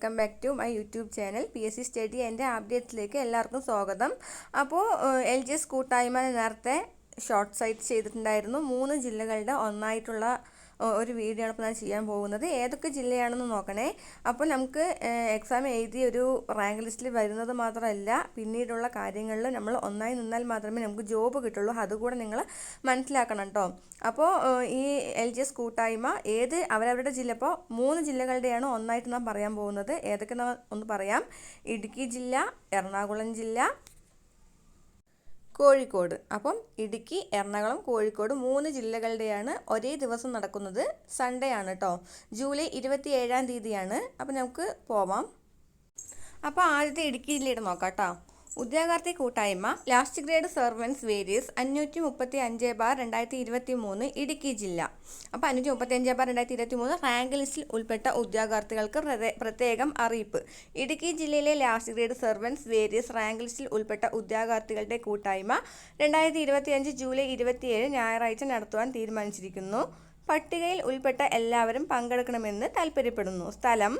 Welcome back to my YouTube channel P S C study എന്റെ അപ്ഡേറ്റ്സിലേക്ക് എല്ലാവർക്കും സ്വാഗതം. അപ്പോൾ എൽ ജി എസ് കൂട്ടായ്മ നേരത്തെ ഷോർട്ട് സൈറ്റ് ചെയ്തിട്ടുണ്ടായിരുന്നു. മൂന്ന് ജില്ലകളുടെ ഒന്നായിട്ടുള്ള ഒരു വീഡിയോ ആണ് ഇപ്പോൾ ഞാൻ ചെയ്യാൻ പോകുന്നത്. ഏതൊക്കെ ജില്ലയാണെന്ന് നോക്കണേ. അപ്പോൾ നമുക്ക് എക്സാം എഴുതി ഒരു റാങ്ക് ലിസ്റ്റിൽ വരുന്നത് മാത്രമല്ല പിന്നീടുള്ള കാര്യങ്ങളിൽ നമ്മൾ ഒന്നായി നിന്നാൽ മാത്രമേ നമുക്ക് ജോബ് കിട്ടുള്ളൂ. അതുകൂടെ നിങ്ങൾ മനസ്സിലാക്കണം കേട്ടോ അപ്പോൾ ഈ എൽ ജി എസ് കൂട്ടായ്മ ഏത് അവരവരുടെ ജില്ല ഇപ്പോൾ മൂന്ന് ജില്ലകളുടെയാണ് ഒന്നായിട്ട് നാം പറയാൻ പോകുന്നത്. ഏതൊക്കെ ഒന്ന് പറയാം? ഇടുക്കി ജില്ല എറണാകുളം ജില്ല കോഴിക്കോട്. അപ്പം ഇടുക്കി എറണാകുളം കോഴിക്കോട് മൂന്ന് ജില്ലകളുടെയാണ് ഒരേ ദിവസം നടക്കുന്നത്. സൺഡേ ആണ് കേട്ടോ ജൂലൈ ഇരുപത്തി ഏഴാം തീയതിയാണ്. അപ്പം നമുക്ക് പോവാം. അപ്പോൾ ആദ്യത്തെ ഇടുക്കി ജില്ലയുടെ നോക്കാം കേട്ടോ ഉദ്യോഗാർത്ഥി കൂട്ടായ്മ ലാസ്റ്റ് ഗ്രേഡ് സർവൻസ് വേരിയസ് അഞ്ഞൂറ്റി മുപ്പത്തി അഞ്ച് ബാർ രണ്ടായിരത്തി ഇരുപത്തി മൂന്ന് ഇടുക്കി ജില്ല. അപ്പോൾ അഞ്ഞൂറ്റി മുപ്പത്തി അഞ്ച് ബാർ രണ്ടായിരത്തി ഇരുപത്തി മൂന്ന് റാങ്ക് ലിസ്റ്റിൽ ഉൾപ്പെട്ട ഉദ്യോഗാർത്ഥികൾക്ക് പ്രതേ- പ്രത്യേകം അറിയിപ്പ്. ഇടുക്കി ജില്ലയിലെ last grade servants various rank ലിസ്റ്റിൽ ഉൾപ്പെട്ട ഉദ്യോഗാർത്ഥികളുടെ കൂട്ടായ്മ രണ്ടായിരത്തി ഇരുപത്തി അഞ്ച് ജൂലൈ ഇരുപത്തിയേഴ് ഞായറാഴ്ച നടത്തുവാൻ തീരുമാനിച്ചിരിക്കുന്നു. പട്ടികയിൽ ഉൾപ്പെട്ട എല്ലാവരും പങ്കെടുക്കണമെന്ന് താൽപ്പര്യപ്പെടുന്നു സ്ഥലം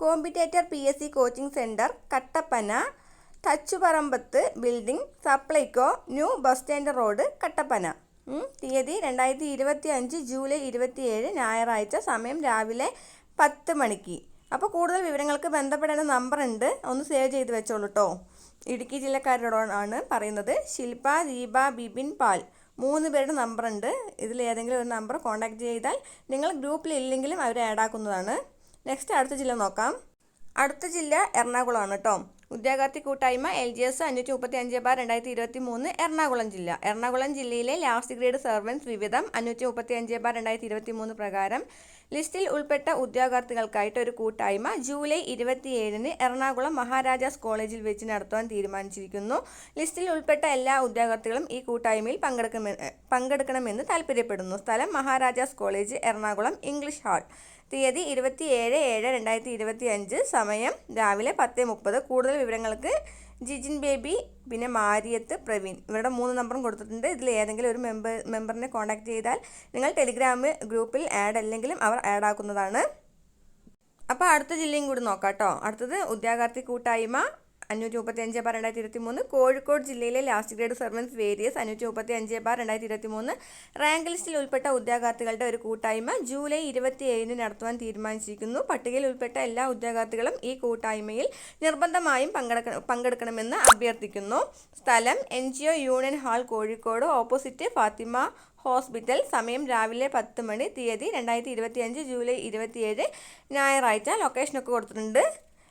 competitor P S C coaching centre Kattappana Thachuparambath building Supplyco new bus stand road Kattappana. തീയതി രണ്ടായിരത്തി ഇരുപത്തി അഞ്ച് ജൂലൈ ഇരുപത്തിയേഴ് ഞായറാഴ്ച സമയം രാവിലെ പത്ത് മണിക്ക്. അപ്പോൾ കൂടുതൽ വിവരങ്ങൾക്ക് ബന്ധപ്പെടേണ്ട നമ്പർ ഉണ്ട് ഒന്ന് സേവ് ചെയ്ത് വെച്ചോളൂ കേട്ടോ ഇടുക്കി ജില്ലക്കാരോടാണ് പറയുന്നത് ശില്പ ദീപ ബിബിൻ പാൽ. മൂന്ന് പേരുടെ നമ്പറുണ്ട്. ഇതിൽ ഏതെങ്കിലും ഒരു നമ്പർ കോൺടാക്ട് ചെയ്താൽ നിങ്ങൾ ഗ്രൂപ്പിൽ ഇല്ലെങ്കിലും അവർ ആഡ് ആക്കുന്നതാണ്. നെക്സ്റ്റ് അടുത്ത ജില്ല നോക്കാം. അടുത്ത ജില്ല എറണാകുളമാണ് കേട്ടോ ഉദ്യോഗാർത്ഥി കൂട്ടായ്മ എൽ ജി എസ് അഞ്ഞൂറ്റി മുപ്പത്തി അഞ്ച് ബാർ രണ്ടായിരത്തി ഇരുപത്തി മൂന്ന് എറണാകുളം ജില്ല. എറണാകുളം ജില്ലയിലെ ലാസ്റ്റ് ഗ്രേഡ് സർവൻസ് വിവിധം അഞ്ഞൂറ്റി മുപ്പത്തി അഞ്ച് ബാർ രണ്ടായിരത്തി ഇരുപത്തി മൂന്ന് പ്രകാരം ലിസ്റ്റിൽ ഉൾപ്പെട്ട ഉദ്യോഗാർത്ഥികൾക്കായിട്ട് ഒരു കൂട്ടായ്മ ജൂലൈ ഇരുപത്തിയേഴിന് എറണാകുളം മഹാരാജാസ് കോളേജിൽ വെച്ച് നടത്തുവാൻ തീരുമാനിച്ചിരിക്കുന്നു. ലിസ്റ്റിൽ ഉൾപ്പെട്ട എല്ലാ ഉദ്യോഗാർത്ഥികളും ഈ കൂട്ടായ്മയിൽ പങ്കെടുക്കണമെന്ന് പങ്കെടുക്കണമെന്ന് താൽപ്പര്യപ്പെടുന്നു സ്ഥലം Maharaja's college Ernakulam English hall. തീയതി ഇരുപത്തി ഏഴ് ഏഴ് രണ്ടായിരത്തി ഇരുപത്തി അഞ്ച് സമയം രാവിലെ പത്ത് മുപ്പത്. കൂടുതൽ വിവരങ്ങൾക്ക് ജിജിൻ ബേബി പിന്നെ മാരിയത്ത് പ്രവീൺ. ഇവരുടെ മൂന്ന് നമ്പറും കൊടുത്തിട്ടുണ്ട്. ഇതിൽ ഏതെങ്കിലും ഒരു മെമ്പർ മെമ്പറിനെ കോൺടാക്ട് ചെയ്താൽ നിങ്ങൾ ടെലിഗ്രാം ഗ്രൂപ്പിൽ ആഡ് അല്ലെങ്കിലും അവർ ആഡ് ആക്കുന്നതാണ്. അപ്പോൾ അടുത്ത ജില്ലയും കൂടി നോക്കാം കേട്ടോ അടുത്തത് ഉദ്യോഗാർത്ഥി കൂട്ടായ്മ അഞ്ഞൂറ്റി മുപ്പത്തി അഞ്ച് ബാർ രണ്ടായിരത്തി ഇരുപത്തി മൂന്ന് കോഴിക്കോട് ജില്ലയിലെ ലാസ്റ്റ് ഗ്രേഡ് സർവൻസ് വേരിയസ് അഞ്ഞൂറ്റി മുപ്പത്തി അഞ്ച് ബാർ രണ്ടായിരത്തി ഇരുപത്തി മൂന്ന് റാങ്ക് ലിസ്റ്റിൽ ഉൾപ്പെട്ട ഉദ്യോഗാർത്ഥികളുടെ ഒരു കൂട്ടായ്മ ജൂലൈ ഇരുപത്തി ഏഴിന് നടത്തുവാൻ തീരുമാനിച്ചിരിക്കുന്നു. പട്ടികയിൽ ഉൾപ്പെട്ട എല്ലാ ഉദ്യോഗാർത്ഥികളും ഈ കൂട്ടായ്മയിൽ നിർബന്ധമായും പങ്കെടുക്ക പങ്കെടുക്കണമെന്ന് അഭ്യർത്ഥിക്കുന്നു. സ്ഥലം N G O union hall Kozhikode. Opposite Fathima hospital സമയം രാവിലെ പത്ത് മണി. തീയതി രണ്ടായിരത്തി ഇരുപത്തി അഞ്ച് ജൂലൈ ഇരുപത്തിയേഴ്. ഞായറാഴ്ച ലൊക്കേഷനൊക്കെ കൊടുത്തിട്ടുണ്ട്.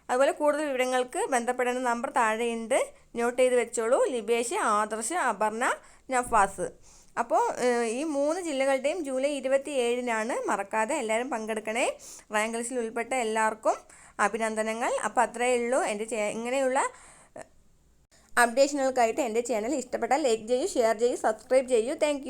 അതുപോലെ കൂടുതൽ വിവരങ്ങൾക്ക് ബന്ധപ്പെടേണ്ട നമ്പർ താഴെയുണ്ട്. നോട്ട് ചെയ്ത് വെച്ചോളൂ. ലിബേഷ് ആദർശ് അപർണ നഫാസ്. അപ്പോൾ ഈ മൂന്ന് ജില്ലകളുടെയും ജൂലൈ ഇരുപത്തി ഏഴിനാണ് മറക്കാതെ എല്ലാവരും പങ്കെടുക്കണേ. റാങ്ക് ഉൾപ്പെട്ട എല്ലാവർക്കും അഭിനന്ദനങ്ങൾ. അപ്പോൾ അത്രയേ ഉള്ളൂ. എന്റെ ഇങ്ങനെയുള്ള അപ്ഡേഷനുകൾക്കായിട്ട് എന്റെ ചാനൽ ഇഷ്ടപ്പെട്ടാൽ ലൈക്ക് ചെയ്യൂ ഷെയർ ചെയ്യൂ സബ്സ്ക്രൈബ് ചെയ്യൂ. താങ്ക്